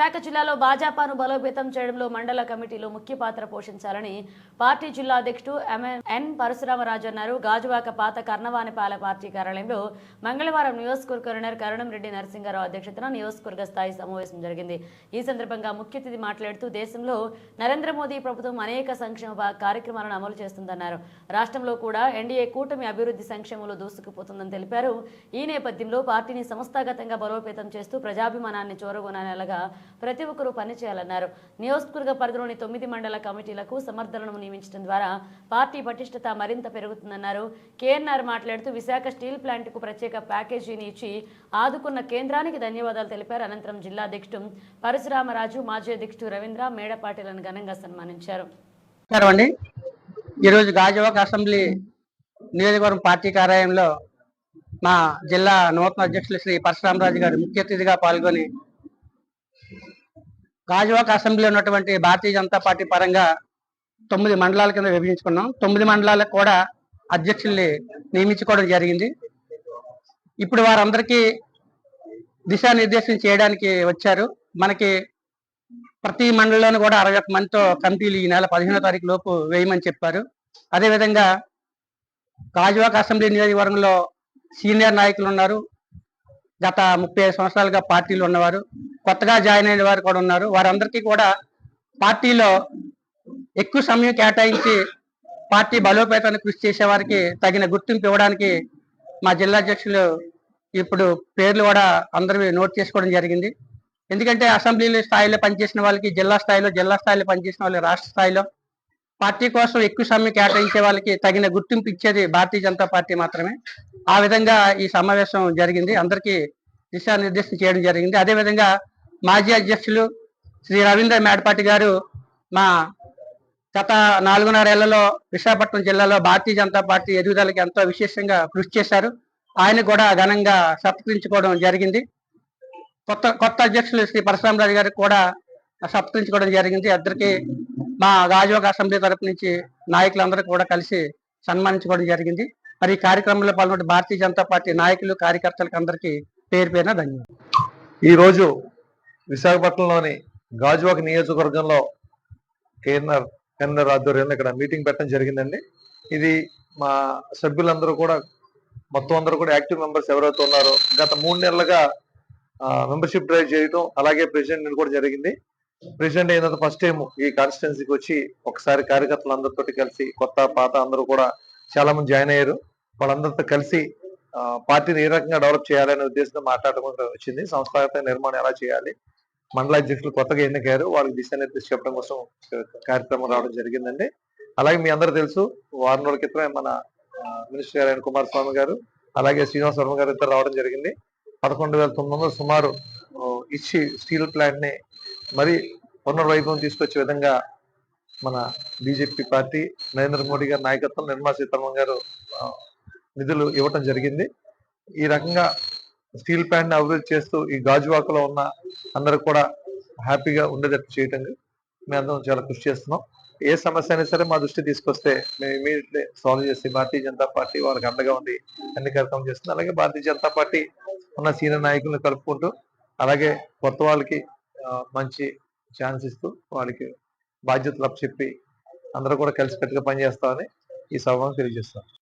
విశాఖ జిల్లాలో భాజపాను బలోపేతం చేయడంలో మండల కమిటీలు ముఖ్య పాత్ర పోషించాలని పార్టీ జిల్లా అధ్యక్షుడు ఎంఎన్ ఎన్ పరశురామరాజు అన్నారు. గాజువాక పాత కర్ణవానిపాలె పార్టీ కార్యాలయంలో మంగళవారం నియోజకవర్గ కన్వీనర్ కరుణంరెడ్డి నరసింహారావు అధ్యక్షతన నియోజకవర్గ స్థాయి సమావేశం జరిగింది. ఈ సందర్భంగా ముఖ్య అతిథి మాట్లాడుతూ దేశంలో నరేంద్ర మోదీ ప్రభుత్వం అనేక సంక్షేమ కార్యక్రమాలను అమలు చేస్తుందన్నారు. రాష్ట్రంలో కూడా ఎన్డీఏ కూటమి అభివృద్ధి సంక్షేమంలో దూసుకుపోతుందని తెలిపారు. ఈ నేపథ్యంలో పార్టీని సంస్థాగతంగా బలోపేతం చేస్తూ ప్రజాభిమానాన్ని చోరగొనాలగా ప్రతి ఒక్కరూ పనిచేయాలన్నారు. నియోజకవర్గ పరిధిలోని తొమ్మిది మండల కమిటీలకు సమర్థనను నియమించడం ద్వారా పార్టీ పటిష్టత మరింత పెరుగుతుందన్నారు. కేఎన్ఆర్ మాట్లాడుతూ విశాఖ స్టీల్ ప్లాంట్కు ప్రత్యేక ప్యాకేజీని ఇచ్చి ఆదుకున్న కేంద్రానికి ధన్యవాదాలు తెలిపారు. అనంతరం జిల్లా అధ్యక్షుడు పరశురామరాజు మాజీ అధ్యక్షుడు రవీంద్ర మేడపాటిలను ఘనంగా సన్మానించారు. నమస్కారం ఈరోజు గాజువాక అసెంబ్లీ నియోజకవర్గం పార్టీ కార్యాలయంలో మా జిల్లా నూతన అధ్యక్షులు శ్రీ పరశురామరాజు గారు ముఖ్య అతిథిగా పాల్గొని గాజువాక అసెంబ్లీలో ఉన్నటువంటి భారతీయ జనతా పార్టీ పరంగా తొమ్మిది మండలాల కింద విభజించుకున్నాం. తొమ్మిది మండలాలకు కూడా అధ్యక్షుల్ని నియమించుకోవడం జరిగింది. ఇప్పుడు వారందరికీ దిశానిర్దేశం చేయడానికి వచ్చారు. మనకి ప్రతి మండలంలోనూ కూడా అరవై ఒక్క మందితో కమిటీలు ఈ నెల పదిహేనో తారీఖు లోపు వేయమని చెప్పారు. అదేవిధంగా గాజువాక అసెంబ్లీ నియోజకవర్గంలో సీనియర్ నాయకులు ఉన్నారు. గత ముప్పై సంవత్సరాలుగా పార్టీలు ఉన్నవారు. కొత్తగా జాయిన్ అయిన వారు కూడా ఉన్నారు. వారందరికీ కూడా పార్టీలో ఎక్కువ సమయం కేటాయించి పార్టీ బలోపేతానికి కృషి చేసే వారికి తగిన గుర్తింపు ఇవ్వడానికి మా జిల్లా అధ్యక్షులు ఇప్పుడు పేర్లు కూడా అందరివి నోట్ చేసుకోవడం జరిగింది. ఎందుకంటే అసెంబ్లీ స్థాయిలో పనిచేసిన వాళ్ళకి జిల్లా స్థాయిలో జిల్లా స్థాయిలో పనిచేసిన వాళ్ళకి రాష్ట్ర స్థాయిలో పార్టీ కోసం ఎక్కువ సమయం కేటాయించే వాళ్ళకి తగిన గుర్తింపు ఇచ్చేది భారతీయ జనతా పార్టీ మాత్రమే. ఆ విధంగా ఈ సమావేశం జరిగింది. అందరికీ దిశానిర్దేశం చేయడం జరిగింది. అదే విధంగా మాజీ అధ్యక్షులు శ్రీ రవీంద్ర మేడపాటి గారు మా గత నాలుగున్నరేళ్ళలో విశాఖపట్నం జిల్లాలో భారతీయ జనతా పార్టీ ఎదుగుదలకి ఎంతో విశేషంగా కృషి చేశారు. ఆయన కూడా ఘనంగా సత్కరించుకోవడం జరిగింది. కొత్త కొత్త అధ్యక్షులు శ్రీ పరశురామరాజు గారికి కూడా సత్కరించుకోవడం జరిగింది. ఇద్దరికి మా గాజువాక అసెంబ్లీ తరపు నుంచి నాయకులందరూ కూడా కలిసి సన్మానించుకోవడం జరిగింది. మరి ఈ కార్యక్రమంలో పాల్గొన్న భారతీయ జనతా పార్టీ నాయకులు కార్యకర్తలకు అందరికీ పేరు పేరున ధన్యవాదాలు. ఈ రోజు విశాఖపట్నంలోని గాజువాక నియోజకవర్గంలో కేఎన్ఆర్ ఎన్ఆర్ ఆధ్వర్యంలో ఇక్కడ మీటింగ్ పెట్టడం జరిగిందండి. ఇది మా సభ్యులందరూ కూడా మొత్తం అందరూ కూడా యాక్టివ్ మెంబర్స్ ఎవరైతే ఉన్నారో గత మూడు నెలలుగా మెంబర్షిప్ డ్రైవ్ చేయటం అలాగే ప్రెసిడెంట్ కూడా జరిగింది. ప్రెసిడెంట్ అయిన ఫస్ట్ టైం ఈ కాన్స్టిట్యున్సీకి వచ్చి ఒకసారి కార్యకర్తలు అందరితో కలిసి కొత్త పాత అందరూ కూడా చాలా మంది జాయిన్ అయ్యారు. వాళ్ళందరితో కలిసి పార్టీని ఏ రకంగా డెవలప్ చేయాలనే ఉద్దేశంతో మాట్లాడడం వచ్చింది. సంస్థాగత నిర్మాణం ఎలా చేయాలి మండల అధ్యక్షులు కొత్తగా ఎన్నికారు వాళ్ళకి దిశానిర్దేశం చెప్పడం కోసం కార్యక్రమం రావడం జరిగిందండి. అలాగే మీ అందరూ తెలుసు వారం రోజుల క్రితమే మన మినిస్టర్ గారు ఆయన కుమారస్వామి గారు అలాగే శ్రీనివాస వర్మ గారు ఇద్దరు రావడం జరిగింది. పదకొండు వేల తొమ్మిది వందలు సుమారు ఇచ్చి స్టీల్ ప్లాంట్ని మరి పునర్వైభవం తీసుకొచ్చే విధంగా మన బీజేపీ పార్టీ నరేంద్ర మోడీ గారి నాయకత్వం నిర్మలా సీతారామన్ గారు నిధులు ఇవ్వటం జరిగింది. ఈ రకంగా స్టీల్ ప్లాంట్ని అభివృద్ధి చేస్తూ ఈ గాజువాకలో ఉన్న అందరూ కూడా హ్యాపీగా ఉండేటట్టు చేయటం మేము అందరం చాలా కృషి చేస్తున్నాం. ఏ సమస్య అయినా సరే మా దృష్టి తీసుకొస్తే మేము ఇమీడియట్లీ సాల్వ్ చేసి భారతీయ జనతా పార్టీ వాళ్ళకి అండగా ఉంది అన్ని కార్యక్రమం చేస్తుంది. అలాగే భారతీయ జనతా పార్టీ ఉన్న సీనియర్ నాయకులను కలుపుకుంటూ అలాగే కొత్త వాళ్ళకి మంచి ఛాన్స్ ఇస్తూ వాళ్ళకి బాధ్యతలు చెప్పి అందరూ కూడా కలిసికట్టుగా పనిచేస్తామని ఈ సభను తెలియజేస్తాం